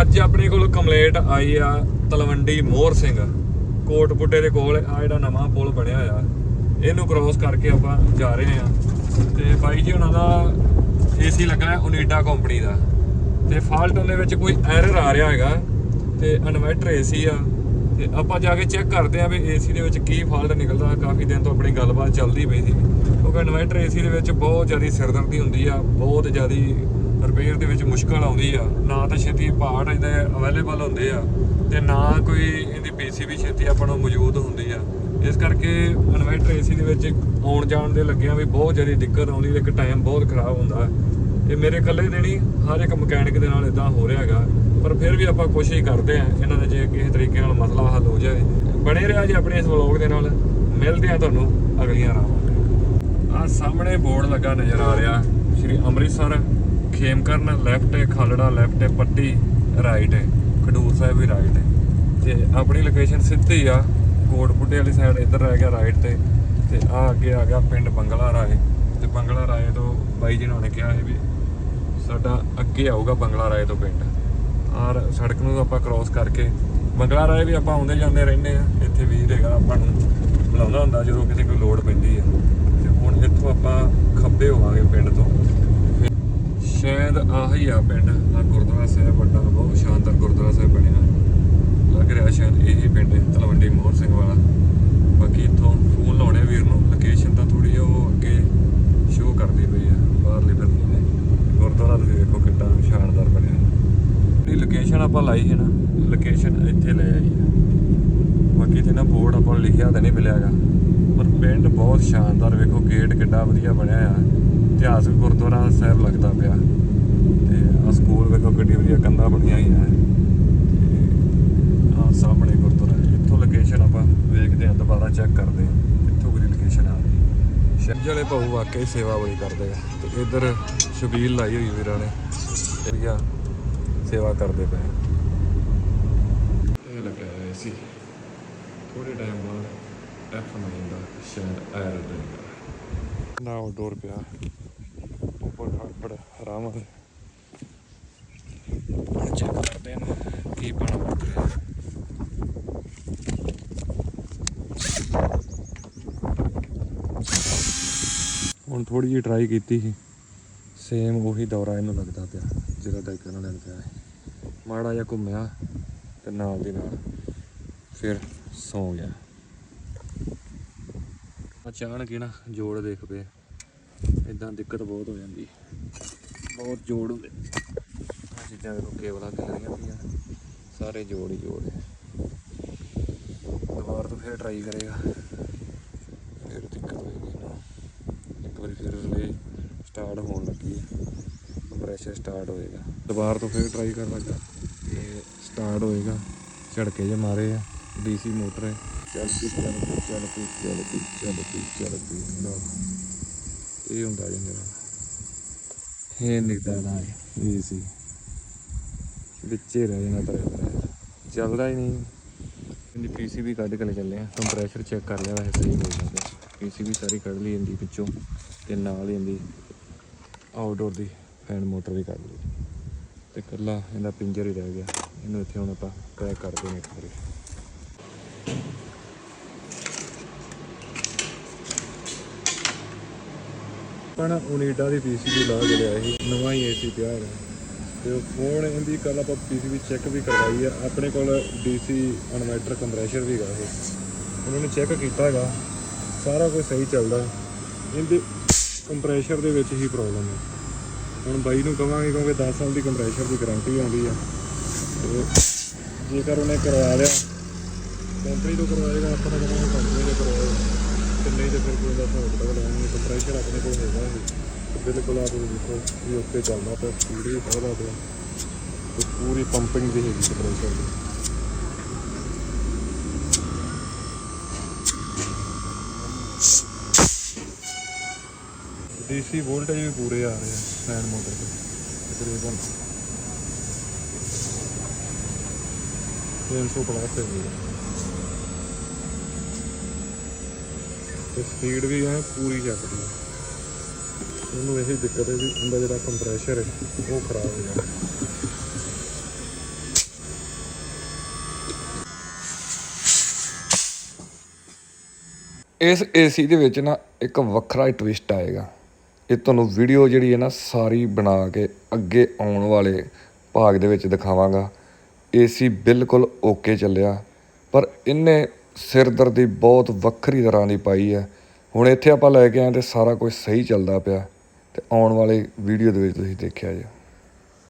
ਅੱਜ ਆਪਣੇ ਕੋਲ ਕੰਪਲੇਂਟ ਆਈ ਆ ਤਲਵੰਡੀ ਮੋਹਰ ਸਿੰਘ ਕੋਟਪੁੱਟੇ ਦੇ ਕੋਲ ਆ ਜਿਹੜਾ ਨਵਾਂ ਪੁਲ ਬਣਿਆ ਆ ਇਹਨੂੰ ਕ੍ਰੋਸ ਕਰਕੇ ਆਪਾਂ ਜਾ ਰਹੇ ਆ ਤੇ ਬਾਈ ਜੀ, ਉਹਨਾਂ ਦਾ ਏਸੀ ਲੱਗਾ ਹੈ ਓਨੀਡਾ ਕੰਪਨੀ ਦਾ। ਤੇ ਫਾਲਟ ਉਹਦੇ ਵਿੱਚ ਕੋਈ ਐਰਰ ਆ ਰਿਹਾ ਹੈਗਾ, ਤੇ ਇਨਵਰਟਰ ਏਸੀ ਆ। ਤੇ ਆਪਾਂ ਜਾ ਕੇ ਚੈੱਕ ਕਰਦੇ ਆ ਵੀ ਏਸੀ ਦੇ ਵਿੱਚ ਕੀ ਫਾਲਟ ਨਿਕਲਦਾ। ਕਾਫੀ ਦਿਨ ਤੋਂ ਆਪਣੀ ਗੱਲਬਾਤ ਚੱਲਦੀ ਪਈ ਸੀ। ਕਿਉਂਕਿ ਇਨਵਰਟਰ ਏਸੀ ਦੇ ਵਿੱਚ ਬਹੁਤ ਜ਼ਿਆਦਾ ਸਿਰਦਰਦੀ ਹੁੰਦੀ ਆ, ਬਹੁਤ ਜ਼ਿਆਦਾ ਰਿਪੇਅਰ ਦੇ ਵਿੱਚ ਮੁਸ਼ਕਲ ਆਉਂਦੀ ਆ, ਨਾ ਤਾਂ ਛੇਤੀ ਪਾਰਟ ਇਹਦੇ ਅਵੇਲੇਬਲ ਹੁੰਦੇ ਆ ਤੇ ਨਾ ਕੋਈ ਇਹਦੀ ਪੀਸੀਬੀ ਛੇਤੀ ਆਪਾਂ ਨੂੰ ਮੌਜੂਦ ਹੁੰਦੀ ਆ। ਇਸ ਕਰਕੇ ਇਨਵਰਟਰ ਏਸੀ ਦੇ ਵਿੱਚ ਆਉਣ ਜਾਣ ਦੇ ਲੱਗਿਆਂ ਵੀ ਬਹੁਤ ਜ਼ਿਆਦਾ ਦਿੱਕਤ ਆਉਂਦੀ ਤੇ ਇੱਕ ਟਾਈਮ ਬਹੁਤ ਖਰਾਬ ਹੁੰਦਾ। ਇਹ ਮੇਰੇ ਇਕੱਲੇ ਦੇ ਨਹੀਂ, ਹਰ ਇੱਕ ਮਕੈਨਿਕ ਦੇ ਨਾਲ ਇਦਾਂ ਹੋ ਰਿਹਾ ਹੈਗਾ, ਪਰ ਫਿਰ ਵੀ ਆਪਾਂ ਕੋਸ਼ਿਸ਼ ਕਰਦੇ ਆ, ਇਹਨਾਂ ਦਾ ਜੇ ਕਿਸੇ ਤਰੀਕੇ ਨਾਲ ਮਸਲਾ ਹੱਲ ਹੋ ਜਾਵੇ ਬਣੇ ਰਿਹਾ ਜੀ ਆਪਣੇ ਇਸ ਵਲੌਗ ਦੇ ਨਾਲ। ਮਿਲਦੇ ਆ ਤੁਹਾਨੂੰ ਅਗਲੀਆਂ ਰਾਵਾਂ ਆ ਸਾਹਮਣੇ ਬੋਰਡ ਲੱਗਾ ਨਜ਼ਰ ਆ ਰਿਹਾ, ਸ਼੍ਰੀ ਅੰਮ੍ਰਿਤਸਰ। ਖੇਮਕਰਨ ਲੈਫਟ ਹੈ, ਖਾਲੜਾ ਲੈਫਟ ਹੈ, ਪੱਟੀ ਰਾਈਟ ਹੈ, ਖਡੂਰ ਸਾਹਿਬ ਵੀ ਰਾਈਟ ਹੈ। ਤੇ ਆਪਣੀ ਲੋਕੇਸ਼ਨ ਸਿੱਧੀ ਆ ਕੋਟਪੁੱਟੇ ਵਾਲੀ ਸਾਈਡ ਇੱਧਰ ਰਹਿ ਗਿਆ ਰਾਈਟ ਤੇ ਤੇ ਆ ਅੱਗੇ ਆ ਗਿਆ ਪਿੰਡ ਬੰਗਲਾ ਰਾਏ। ਤੇ ਬੰਗਲਾ ਰਾਏ ਤੋਂ ਬਾਈ ਜੀ ਨੇ ਕਿਹਾ ਹੈ ਵੀ ਸਾਡਾ ਅੱਗੇ ਆਊਗਾ ਬੰਗਲਾ ਰਾਏ ਤੋਂ ਪਿੰਡ। ਔਰ ਸੜਕ ਨੂੰ ਆਪਾਂ ਕ੍ਰੋਸ ਕਰਕੇ, ਬੰਗਲਾ ਰਾਏ ਵੀ ਆਪਾਂ ਆਉਂਦੇ ਜਾਂਦੇ ਰਹਿੰਦੇ ਆ, ਇੱਥੇ ਵੀਰ ਹੈਗਾ, ਆਪਾਂ ਨੂੰ ਬੁਲਾਉਂਦਾ ਹੁੰਦਾ ਜਦੋਂ ਕਿਸੇ ਕੋਈ ਲੋੜ ਪੈਂਦੀ ਆ। ਤੇ ਹੁਣ ਇੱਥੋਂ ਆਪਾਂ ਖੱਬੇ ਹੋਵਾਂਗੇ ਪਿੰਡ ਤੋਂ ਸ਼ਾਇਦ ਆਹੀ ਆ ਪਿੰਡ ਆ ਗੁਰਦੁਆਰਾ ਸਾਹਿਬ ਵੱਡਾ, ਬਹੁਤ ਸ਼ਾਨਦਾਰ ਗੁਰਦੁਆਰਾ ਸਾਹਿਬ ਬਣਿਆ ਲੱਗ ਰਿਹਾ ਸ਼ਾਇਦ ਇਹੀ ਪਿੰਡ ਹੈ, ਤਲਵੰਡੀ ਮੋਹਰ ਸਿੰਘ ਵਾਲਾ। ਬਾਕੀ ਇੱਥੋਂ ਫੋਨ ਲਾਉਣੇ ਵੀਰ ਨੂੰ ਲੋਕੇਸ਼ਨ ਤਾਂ ਥੋੜੀ ਉਹ ਅੱਗੇ ਸ਼ੋਅ ਕਰਦੀ ਪਈ ਆ, ਬਾਹਰਲੀ ਫਿਰਨੀ ਨੇ ਗੁਰਦੁਆਰਾ ਤੁਸੀਂ ਵੇਖੋ ਕਿੰਨਾ ਸ਼ਾਨਦਾਰ ਬਣਿਆ ਜਿਹੜੀ ਲੋਕੇਸ਼ਨ ਆਪਾਂ ਲਾਈ ਹੈ ਨਾ ਲੋਕੇਸ਼ਨ ਇੱਥੇ ਲੈ ਆਈ ਹੈ ਬਾਕੀ ਤੇ ਨਾ ਬੋਰਡ ਆਪਾਂ ਨੂੰ ਲਿਖਿਆ ਤਾਂ ਨਹੀਂ ਮਿਲਿਆਗਾ ਪਰ ਪਿੰਡ ਬਹੁਤ ਸ਼ਾਨਦਾਰ, ਵੇਖੋ ਗੇਟ ਕਿੱਡਾ ਵਧੀਆ ਬਣਿਆ ਆ ਇਤਿਹਾਸਕ ਗੁਰਦੁਆਰਾ ਸਾਹਿਬ ਲੱਗਦਾ ਪਿਆ। ਤੇ ਆ ਸਕੂਲ ਵੇਖੋ ਕਿੱਡੀ ਵਧੀਆ ਕੰਧਾਂ ਬਣੀਆਂ ਹੋਈਆਂ ਹੈ ਆ ਸਾਹਮਣੇ ਗੁਰਦੁਆਰਾ ਇੱਥੋਂ ਲੋਕੇਸ਼ਨ ਆਪਾਂ ਵੇਖਦੇ ਹਾਂ, ਦੁਬਾਰਾ ਚੈੱਕ ਕਰਦੇ ਹਾਂ ਇੱਥੋਂ ਕਿਹੜੀ ਲੋਕੇਸ਼ਨ ਆ ਰਹੀ ਸ਼ਹਿਜ ਵਾਲੇ ਭਾਊ ਵਾਕਈ ਸੇਵਾ ਬੜੀ ਕਰਦੇ ਆ। ਤੇ ਇੱਧਰ ਸ਼ਬੀਲ ਲਾਈ ਹੋਈ ਵੀਰਾਂ ਨੇ ਵਧੀਆ ਸੇਵਾ ਕਰਦੇ ਪਏ ਇਹ ਲੱਗਾ ਹੋਇਆ ਸੀ ਥੋੜੇ ਟਾਈਮ ਬਾਅਦ F9 ਦਾ ਸ਼ਾਇਦ ਐਰਰ ਦੇਗਾ ਨਾ ਆਊਟਡੋਰ ਪਿਆ। ਬੜਾ ਆਰਾਮ ਹੈ ਚੈੱਕ ਕਰਦੇ ਹਾਂ ਕੀ ਬਣਾ ਰਿਹਾ ਹੁਣ ਥੋੜੀ ਜਿਹੀ ਟਰਾਈ ਕੀਤੀ ਸੀ। ਸੇਮ ਉਹੀ ਦੌਰਾ ਇਹਨੂੰ ਲੱਗਦਾ ਪਿਆ, ਜਿਹੜਾ ਡਾਈਕਰ ਨਾਲ ਲੈਣ ਪਿਆ ਸੀ। ਮਾੜਾ ਜਿਹਾ ਘੁੰਮਿਆ ਤੇ ਨਾਲ ਦੀ ਨਾਲ ਫਿਰ ਸੌ ਗਿਆ। ਅਚਾਨਕ ਹੀ ਨਾ ਜੋੜ ਦੇਖ ਪਏ। ਇਦਾਂ ਦਿੱਕਤ ਬਹੁਤ ਹੋ ਜਾਂਦੀ ਬਹੁਤ ਜੋੜ ਹੁੰਦੇ ਆਹ ਚੀਜ਼ਾਂ ਦੇਖੋ ਕੇਬਲਾਂ ਚੱਲ ਰਹੀਆਂ ਪਈਆਂ। ਸਾਰੇ ਜੋੜ ਹੀ ਜੋੜ ਹੈ ਦੁਬਾਰਾ ਤੋਂ ਫਿਰ ਟਰਾਈ ਕਰੇਗਾ। ਫਿਰ ਦਿੱਕਤ ਹੋਏਗੀ ਨਾ। ਇੱਕ ਵਾਰੀ ਫਿਰ ਰਿਲੇ ਸਟਾਰਟ ਹੋਣ ਲੱਗੀ ਹੈ। ਕੰਪਰੈਸ਼ਰ ਸਟਾਰਟ ਹੋਏਗਾ। ਦੁਬਾਰਾ ਤੋਂ ਫਿਰ ਟਰਾਈ ਕਰ ਲੱਗਾ ਇਹ ਸਟਾਰਟ ਹੋਏਗਾ। ਝੜਕੇ ਜੇ ਮਾਰੇ ਆ। ਡੀਸੀ ਮੋਟਰ ਹੈ। ਚੱਲ ਪਈ ਚੱਲ ਪਈ ਚੱਲ ਪਈ ਚੱਲ ਪਈ ਚੱਲ ਪਈ ਚੱਲ ਪਈ ਲਓ ਇਹ ਹੁੰਦਾ ਜੀ ਮੇਰਾ ਇਹ ਨਿਕਦਾ ਦਾ ਇਹ। ਸੀ। ਵਿੱਚੇ ਰਹਿ ਜਾਣਾ ਤਰੇ ਤਰੇ ਚੱਲਦਾ ਹੀ ਨਹੀਂ। ਇਹਦੀ ਪੀਸੀਬੀ ਕੱਢ ਕੇ ਲੈ ਚੱਲੇ ਆ। ਕੰਪਰੈਸ਼ਰ ਚੈੱਕ ਕਰ ਲਿਆ ਵੈਸੇ ਸਹੀ ਹੋ ਜਾਂਦਾ ਪੀਸੀਬੀ ਸਾਰੀ ਕੱਢ ਲਈ ਇਹਦੀ ਵਿੱਚੋਂ ਤੇ ਨਾਲ ਹੀ ਇਹਦੀ ਆਊਟਡੋਰ ਦੀ ਫੈਨ ਮੋਟਰ ਵੀ ਕੱਢ ਲਈ। ਤੇ ਇਕੱਲਾ ਇਹਦਾ ਪਿੰਜਰ ਹੀ ਰਹਿ ਗਿਆ। ਇਹਨੂੰ ਇੱਥੇ ਹੁਣ ਆਪਾਂ ਕ੍ਰੈਕ ਕਰਦੇ ਹਾਂ ਇੱਕ ਵਾਰੀ। ਪਣ ਓਨੀਡਾ ਦੀ ਪੀਸੀਬੀ ਲਾ ਕੇ ਲਿਆ ਸੀ ਨਵਾਂ ਹੀ ਏਸੀ ਪਿਆ ਹੈ। ਤੇ ਉਹ ਫੋਨ ਇਹਦੀ ਕੱਲ ਆਪਾਂ ਪੀਸੀਬੀ ਚੈੱਕ ਵੀ ਕਰਵਾਈ ਆ। ਆਪਣੇ ਕੋਲ ਡੀਸੀ ਇਨਵਰਟਰ ਕੰਪਰੈਸ਼ਰ ਵੀ ਹੈਗਾ ਇਹ। ਉਹਨਾਂ ਨੇ ਚੈੱਕ ਕੀਤਾ ਹੈਗਾ। ਸਾਰਾ ਕੁਝ ਸਹੀ ਚੱਲਦਾ ਇਹਦੇ ਕੰਪਰੈਸ਼ਰ ਦੇ ਵਿੱਚ ਹੀ ਪ੍ਰੋਬਲਮ ਹੈ। ਹੁਣ ਬਾਈ ਨੂੰ ਕਵਾਂਗੇ ਕਿਉਂਕਿ 10 ਸਾਲ ਦੀ ਕੰਪਰੈਸ਼ਰ ਦੀ ਗਾਰੰਟੀ ਆਉਂਦੀ ਆ। ਤੇ ਜੇਕਰ ਉਹਨੇ ਕਰਵਾ ਲਿਆ ਕੰਪਨੀ ਤੋਂ ਕਰਵਾਏਗਾ, ਆਪਾਂ ਤਾਂ ਕਹਾਂਗੇ ਕੰਪਨੀ ਤੋਂ ਕਰਵਾਏਗਾ ਤੇ ਨਹੀਂ ਤੇ ਫਿਰ ਕੋਈ ਦਾ ਹਿਸਾਬ ਕਿਤਾਬ ਲਾਉਣਗੇ ਕੰਪਰੈਸ਼ਰ ਆਪਣੇ ਕੋਲ ਹੈਗਾ ਇਹ ਬਿਲਕੁਲ ਆਪ ਇਹ ਦੇਖੋ ਇਹ ਉੱਤੇ ਚੱਲਦਾ ਪਿਆ ਸਪੀਡ ਵੀ ਬਹੁਤ ਆ ਪਿਆ ਤੇ ਪੂਰੀ ਪੰਪਿੰਗ ਦੀ ਹੈਗੀ ਕੰਪਰੈਸ਼ਰ ਦੀ। ਡੀਸੀ ਵੋਲਟੇਜ ਵੀ ਪੂਰੇ ਆ ਰਹੇ ਆ ਫੈਨ ਮੋਟਰ ਤੇ, ਤਕਰੀਬਨ। 300 ਪਲੱਸ ਹੈ ਜੀ ਤੇ ਸਪੀਡ ਵੀ ਐ ਪੂਰੀ ਚੱਕਦੀ ਹੈ ਉਹਨੂੰ ਇਹ ਦਿੱਕਤ ਹੈ ਵੀ ਉਹਦਾ ਜਿਹੜਾ ਕੰਪਰੈਸ਼ਰ ਹੈ, ਉਹ ਖਰਾਬ ਹੋ ਜਾਂਦਾ। ਇਸ ਏਸੀ ਦੇ ਵਿੱਚ ਨਾ ਇੱਕ ਵੱਖਰਾ ਟਵਿਸਟ ਆਏਗਾ। ਇਹ ਤੁਹਾਨੂੰ ਵੀਡੀਓ ਜਿਹੜੀ ਹੈ ਨਾ ਸਾਰੀ ਬਣਾ ਕੇ ਅੱਗੇ ਆਉਣ ਵਾਲੇ ਭਾਗ ਦੇ ਵਿੱਚ ਦਿਖਾਵਾਂਗਾ। ਏਸੀ ਬਿਲਕੁਲ ਓਕੇ ਚੱਲਿਆ, ਪਰ ਇਹਨੇ ਸਿਰਦਰਦੀ ਬਹੁਤ ਵੱਖਰੀ ਤਰ੍ਹਾਂ ਦੀ ਪਾਈ ਹੈ। ਹੁਣ ਇੱਥੇ ਆਪਾਂ ਲੈ ਕੇ ਆਏ ਤੇ ਸਾਰਾ ਕੁਝ ਸਹੀ ਚੱਲਦਾ ਪਿਆ। ਤੇ ਆਉਣ ਵਾਲੇ ਵੀਡੀਓ ਦੇ ਵਿੱਚ ਤੁਸੀਂ ਦੇਖਿਆ ਜੀ।